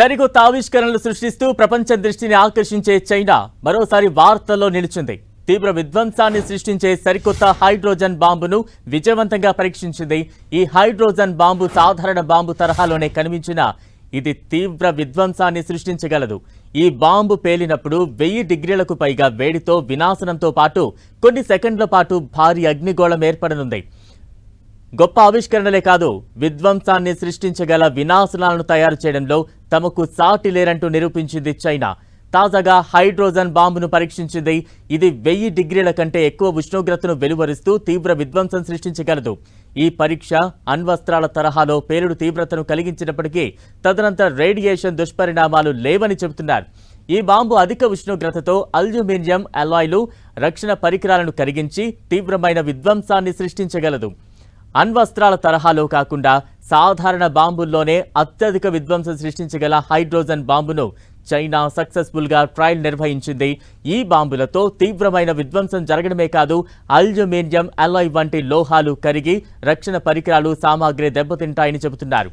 సరికొత్త ఆవిష్కరణలు సృష్టిస్తూ ప్రపంచ దృష్టిని ఆకర్షించే చైనా మరోసారి వార్తల్లో నిలిచింది. తీవ్ర విధ్వంసాన్ని సృష్టించే సరికొత్త హైడ్రోజన్ బాంబును విజయవంతంగా పరీక్షించింది. ఈ హైడ్రోజన్ బాంబు సాధారణ బాంబు తరహాలోనే కనిపించిన ఇది తీవ్ర విధ్వంసాన్ని సృష్టించగలదు. ఈ బాంబు పేలినప్పుడు వెయ్యి డిగ్రీలకు పైగా వేడితో వినాశనంతో పాటు కొన్ని సెకండ్ల పాటు భారీ అగ్నిగోళం ఏర్పడనుంది. గొప్ప ఆవిష్కరణలే కాదు విధ్వంసాన్ని సృష్టించగల వినాశనాలను తయారు చేయడంలో తమకు సాటి లేరంటూ నిరూపించింది చైనా. తాజాగా హైడ్రోజన్ బాంబును పరీక్షించింది. ఇది వెయ్యి డిగ్రీల కంటే ఎక్కువ ఉష్ణోగ్రతను వెలువరిస్తూ తీవ్ర విధ్వంసం సృష్టించగలదు. ఈ పరీక్ష అణ్వస్త్రాల తరహాలో పేలుడు తీవ్రతను కలిగించినప్పటికీ తదనంతర రేడియేషన్ దుష్పరిణామాలు లేవని చెబుతున్నారు. ఈ బాంబు అధిక ఉష్ణోగ్రతతో అల్యూమినియం అలాయ్లు రక్షణ పరికరాలను కరిగించి తీవ్రమైన విధ్వంసాన్ని సృష్టించగలదు. అణ్వస్త్రాల తరహాలో కాకుండా సాధారణ బాంబుల్లోనే అత్యధిక విధ్వంసం సృష్టించగల హైడ్రోజన్ బాంబును చైనా సక్సెస్ఫుల్గా ట్రయల్ నిర్వహించింది. ఈ బాంబులతో తీవ్రమైన విధ్వంసం జరగడమే కాదు అల్యూమినియం అలాయ్ వంటి లోహాలు కరిగి రక్షణ పరికరాలు సామాగ్రి దెబ్బతింటాయని చెబుతున్నారు.